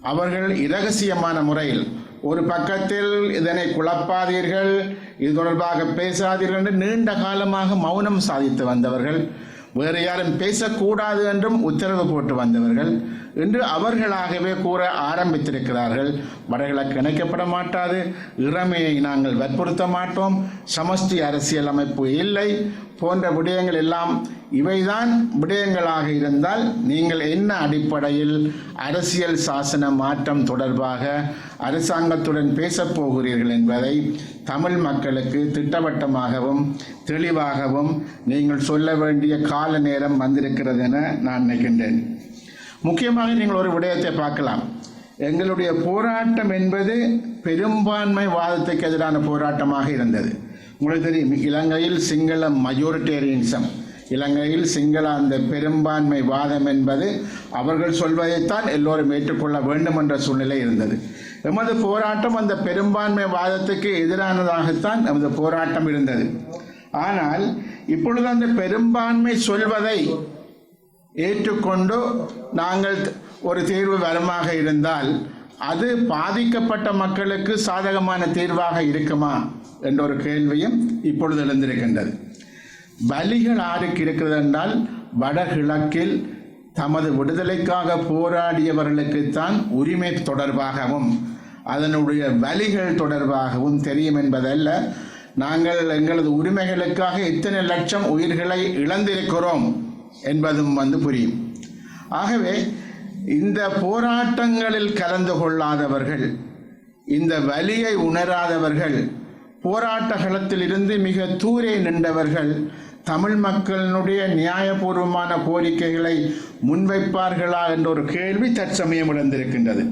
அவர்கள் இரகசியமான முறையில் ஒரு பக்கத்தில் இதனை குழப்பாதீர்கள் இது தொடர்பாக பேசாதீர்கள் என்று நீண்ட காலமாக மௌனம் சாதித்து வந்தவர்கள் வேறு யாரும் பேசக்கூடாது என்றும் உத்தரவு போட்டு வந்தவர்கள் இன்று அவர்களாகவே கூற ஆரம்பித்திருக்கிறார்கள். வடகிழக்கு இணைக்கப்பட மாட்டாது இறமையை நாங்கள் வற்புறுத்த மாட்டோம் சமஷ்டி அரசியல் அமைப்பு இல்லை போன்ற விடயங்கள் எல்லாம் இவைதான் விடயங்களாக இருந்தால் நீங்கள் என்ன அடிப்படையில் அரசியல் சாசன மாற்றம் தொடர்பாக அரசாங்கத்துடன் பேசப் போகிறீர்கள் என்பதை தமிழ் மக்களுக்கு திட்டவட்டமாகவும் தெளிவாகவும் நீங்கள் சொல்ல வேண்டிய கால நேரம் வந்திருக்கிறது என நான் நினைக்கின்றேன். முக்கியமாக நீங்கள் ஒரு விடயத்தை பார்க்கலாம். எங்களுடைய போராட்டம் என்பது பெரும்பான்மை வாதத்துக்கு எதிரான போராட்டமாக இருந்தது. உங்களுக்கு தெரியும் இலங்கையில் சிங்கள மஜோரிட்டேரியனிசம் இலங்கையில் சிங்கள அந்த பெரும்பான்மை வாதம் என்பது அவர்கள் சொல்வதைத்தான் எல்லோரும் ஏற்றுக்கொள்ள வேண்டும் என்ற சூழ்நிலை இருந்தது. எமது போராட்டம் அந்த பெரும்பான்மை வாதத்துக்கு எதிரானதாகத்தான் நமது போராட்டம் இருந்தது. ஆனால் இப்பொழுது அந்த பெரும்பான்மை சொல்வதை ஏற்றுக்கொண்டு நாங்கள் ஒரு தீர்வு வரமாக இருந்தால் அது பாதிக்கப்பட்ட மக்களுக்கு சாதகமான தீர்வாக இருக்குமா என்ற ஒரு கேள்வியும் இப்பொழுது எழுந்திருக்கின்றது. வலிகள் ஆருக்கு இருக்கிறது என்றால் வடகிழக்கில் தமது விடுதலைக்காக போராடியவர்களுக்குத்தான் உரிமை தொடர்பாகவும் அதனுடைய வலிகள் தொடர்பாகவும் தெரியும் என்பதல்ல. நாங்கள் எங்களது உரிமைகளுக்காக இத்தனை லட்சம் உயிர்களை இழந்திருக்கிறோம் என்பதும் வந்து புரியும். ஆகவே இந்த போராட்டங்களில் கலந்து கொள்ளாதவர்கள் இந்த வலியை உணராதவர்கள் போராட்ட களத்தில் இருந்து மிக தூரே நின்றவர்கள் தமிழ் மக்களினுடைய நியாயபூர்வமான கோரிக்கைகளை முன்வைப்பார்களா என்ற ஒரு கேள்வி தற்சமயம் இழந்திருக்கின்றது